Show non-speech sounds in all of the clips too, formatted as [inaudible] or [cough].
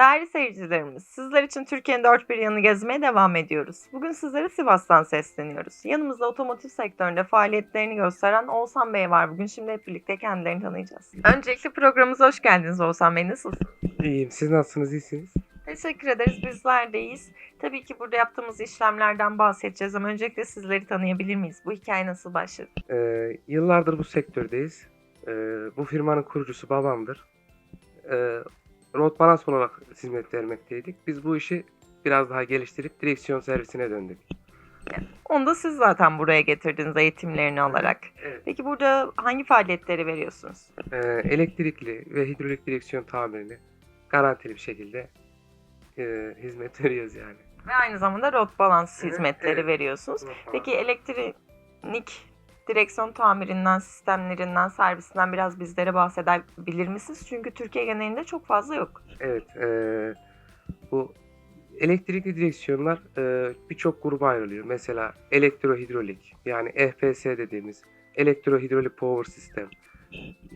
Değerli seyircilerimiz, sizler için Türkiye'nin dört bir yanını gezmeye devam ediyoruz. Bugün sizlere Sivas'tan sesleniyoruz. Yanımızda otomotiv sektöründe faaliyetlerini gösteren Oğuzhan Bey var. Bugün şimdi hep birlikte kendilerini tanıyacağız. Öncelikle programımıza hoş geldiniz Oğuzhan Bey. Nasılsınız? İyiyim. Siz nasılsınız? İyisiniz? Teşekkür ederiz. Bizler deyiz. Tabii ki burada yaptığımız işlemlerden bahsedeceğiz ama öncelikle sizleri tanıyabilir miyiz? Bu hikaye nasıl başladı? Ee, yıllardır bu sektördeyiz. Ee, bu firmanın kurucusu babamdır. Ee, Road Balance olarak hizmet vermekteydik. Biz bu işi biraz daha geliştirip direksiyon servisine döndük. Onu da siz zaten buraya getirdiniz eğitimlerini alarak. Evet. Peki burada hangi faaliyetleri veriyorsunuz? Ee, elektrikli ve hidrolik direksiyon tamirini garantili bir şekilde e, hizmet [laughs] veriyoruz yani. Ve aynı zamanda rot balans Evet, hizmetleri evet. veriyorsunuz. Peki elektronik direksiyon tamirinden, sistemlerinden, servisinden biraz bizlere bahsedebilir misiniz? Çünkü Türkiye genelinde çok fazla yok. Evet, eee, bu elektrikli direksiyonlar eee, birçok gruba ayrılıyor. Mesela elektrohidrolik yani EHPS dediğimiz elektrohidrolik power sistem,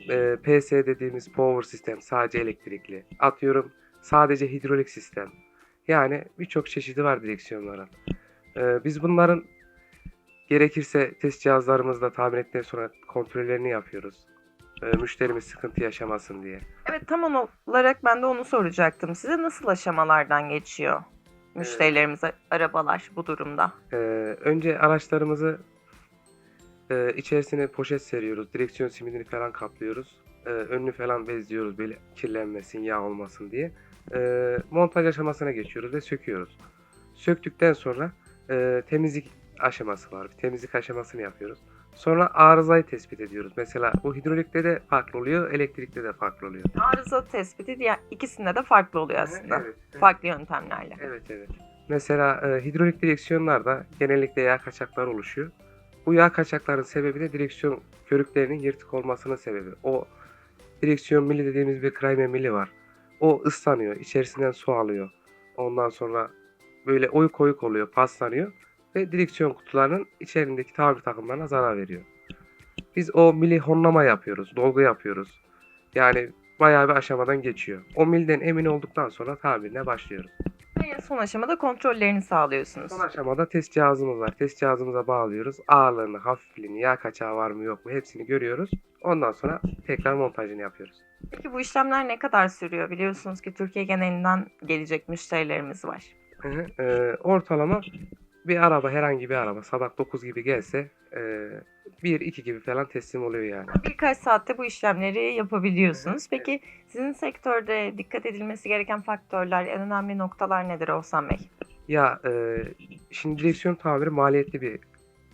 eee, PS dediğimiz power sistem sadece elektrikli. Atıyorum sadece hidrolik sistem. Yani birçok çeşidi var direksiyonların. Eee, biz bunların gerekirse test cihazlarımızla tamir ettikten sonra kontrollerini yapıyoruz. Eee, müşterimiz sıkıntı yaşamasın diye. Evet tam olarak ben de onu soracaktım size. Nasıl aşamalardan geçiyor müşterilerimize arabalar bu durumda? Ee, önce araçlarımızı e, içerisine poşet seriyoruz. Direksiyon simidini falan kaplıyoruz. Ee, önünü falan bezliyoruz böyle kirlenmesin, yağ olmasın diye. Ee, montaj aşamasına geçiyoruz ve söküyoruz. Söktükten sonra e, temizlik aşaması var. Bir temizlik aşamasını yapıyoruz. Sonra arızayı tespit ediyoruz. Mesela bu hidrolikte de farklı oluyor, elektrikte de farklı oluyor. Arıza tespiti diğer ikisinde de farklı oluyor aslında. Evet, evet. Farklı yöntemlerle. Evet evet. Mesela e, hidrolik direksiyonlarda genellikle yağ kaçakları oluşuyor. Bu yağ kaçakların sebebi de direksiyon körüklerinin yırtık olmasının sebebi. O direksiyon mili dediğimiz bir krayme mili var. O ıslanıyor, içerisinden su alıyor. Ondan sonra böyle oyuk oyuk oluyor, paslanıyor ve direksiyon kutularının içerisindeki tamir takımlarına zarar veriyor. Biz o mili honlama yapıyoruz, dolgu yapıyoruz. Yani bayağı bir aşamadan geçiyor. O milden emin olduktan sonra tamirine başlıyoruz. En son aşamada kontrollerini sağlıyorsunuz. Son aşamada test cihazımız var. Test cihazımıza bağlıyoruz. Ağırlığını, hafifliğini, yağ kaçağı var mı yok mu hepsini görüyoruz. Ondan sonra tekrar montajını yapıyoruz. Peki bu işlemler ne kadar sürüyor? Biliyorsunuz ki Türkiye genelinden gelecek müşterilerimiz var. Hı hı. Ee, ortalama bir araba herhangi bir araba sabah 9 gibi gelse e, 1-2 gibi falan teslim oluyor yani. Birkaç saatte bu işlemleri yapabiliyorsunuz. Peki sizin sektörde dikkat edilmesi gereken faktörler, en önemli noktalar nedir Oğuzhan Bey? Ya e, şimdi direksiyon tamiri maliyetli bir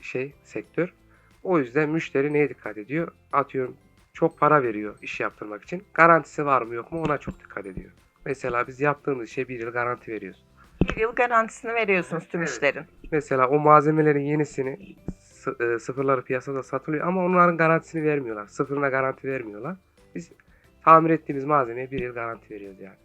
şey, sektör. O yüzden müşteri neye dikkat ediyor? Atıyorum çok para veriyor iş yaptırmak için. Garantisi var mı yok mu ona çok dikkat ediyor. Mesela biz yaptığımız işe bir yıl garanti veriyoruz. Bir yıl garantisini veriyorsunuz tüm işlerin. Mesela o malzemelerin yenisini e, sıfırları piyasada satılıyor ama onların garantisini vermiyorlar. Sıfırına garanti vermiyorlar. Biz tamir ettiğimiz malzemeye bir yıl garanti veriyoruz yani.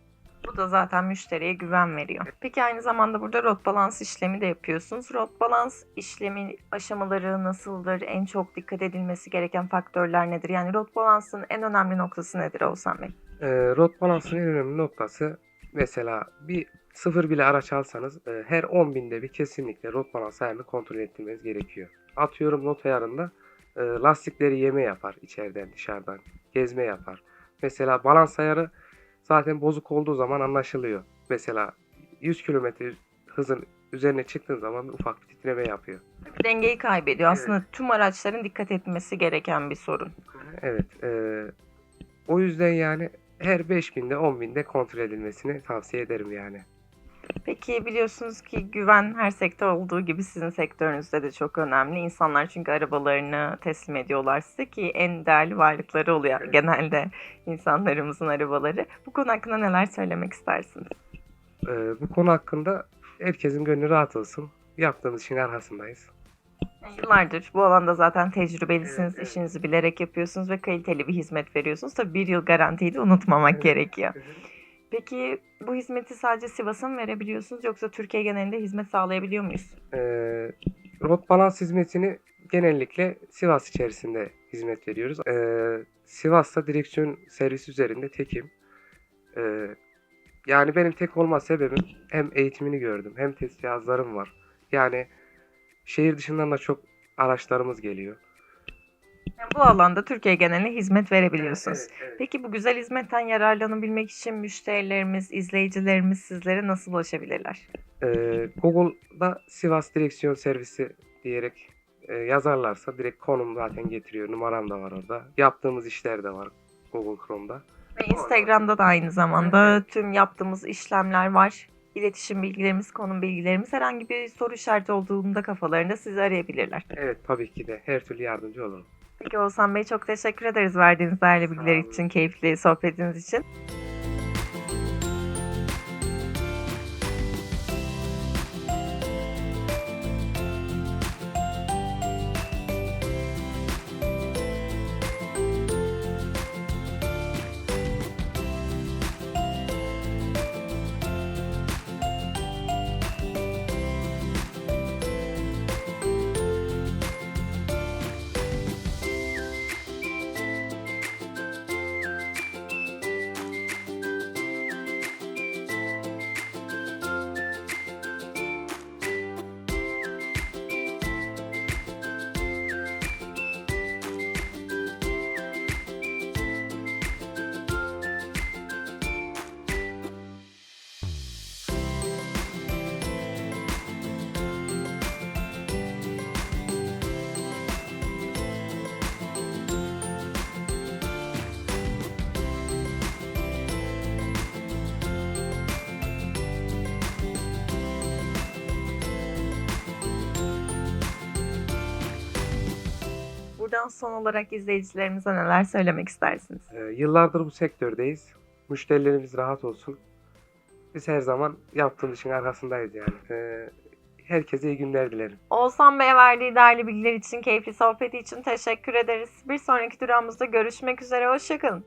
Bu da zaten müşteriye güven veriyor. Peki aynı zamanda burada rot balans işlemi de yapıyorsunuz. Rot balans işlemi aşamaları nasıldır? En çok dikkat edilmesi gereken faktörler nedir? Yani rot balansın en önemli noktası nedir Oğuzhan Bey? E, rot balansın en önemli noktası mesela bir sıfır bile araç alsanız e, her 10 binde bir kesinlikle rot balans ayarını kontrol ettirmeniz gerekiyor. Atıyorum not ayarında e, lastikleri yeme yapar içeriden dışarıdan gezme yapar. Mesela balans ayarı zaten bozuk olduğu zaman anlaşılıyor. Mesela 100 km hızın üzerine çıktığın zaman ufak bir titreme yapıyor. Dengeyi kaybediyor. Evet. Aslında tüm araçların dikkat etmesi gereken bir sorun. Evet. e, o yüzden yani her 5000'de 10.000'de kontrol edilmesini tavsiye ederim yani. Peki biliyorsunuz ki güven her sektör olduğu gibi sizin sektörünüzde de çok önemli. İnsanlar çünkü arabalarını teslim ediyorlar size ki en değerli varlıkları oluyor Evet. genelde insanlarımızın arabaları. Bu konu hakkında neler söylemek istersiniz? E, bu konu hakkında herkesin gönlü rahat olsun. Yaptığımız işin arkasındayız. Yıllardır bu alanda zaten tecrübelisiniz, Evet, evet. işinizi bilerek yapıyorsunuz ve kaliteli bir hizmet veriyorsunuz. Tabii bir yıl garantiyi de unutmamak Evet. gerekiyor. Peki bu hizmeti sadece Sivas'a mı verebiliyorsunuz yoksa Türkiye genelinde hizmet sağlayabiliyor muyuz? E, rot balans hizmetini genellikle Sivas içerisinde hizmet veriyoruz. E, Sivas'ta direksiyon servisi üzerinde tekim. E, Yani benim tek olma sebebim hem eğitimini gördüm hem test cihazlarım var. Yani şehir dışından da çok araçlarımız geliyor. Bu alanda Türkiye geneline hizmet verebiliyorsunuz. Evet, evet. Peki bu güzel hizmetten yararlanabilmek için müşterilerimiz, izleyicilerimiz sizlere nasıl ulaşabilirler? Ee, Google'da Sivas Direksiyon Servisi diyerek e, yazarlarsa direkt konum zaten getiriyor. Numaram da var orada. Yaptığımız işler de var Google Chrome'da. Ve Instagram'da da aynı zamanda tüm yaptığımız işlemler var. İletişim bilgilerimiz, konum bilgilerimiz herhangi bir soru işareti olduğunda kafalarında sizi arayabilirler. Evet tabii ki de her türlü yardımcı olurum. Peki Oğuzhan Bey çok teşekkür ederiz verdiğiniz değerli bilgiler için, keyifli sohbetiniz için. Buradan son olarak izleyicilerimize neler söylemek istersiniz? Ee, yıllardır bu sektördeyiz. Müşterilerimiz rahat olsun. Biz her zaman yaptığımız işin arkasındayız yani. Ee, herkese iyi günler dilerim. Oğuzhan Bey'e verdiği değerli bilgiler için, keyifli sohbeti için teşekkür ederiz. Bir sonraki durağımızda görüşmek üzere, hoşçakalın.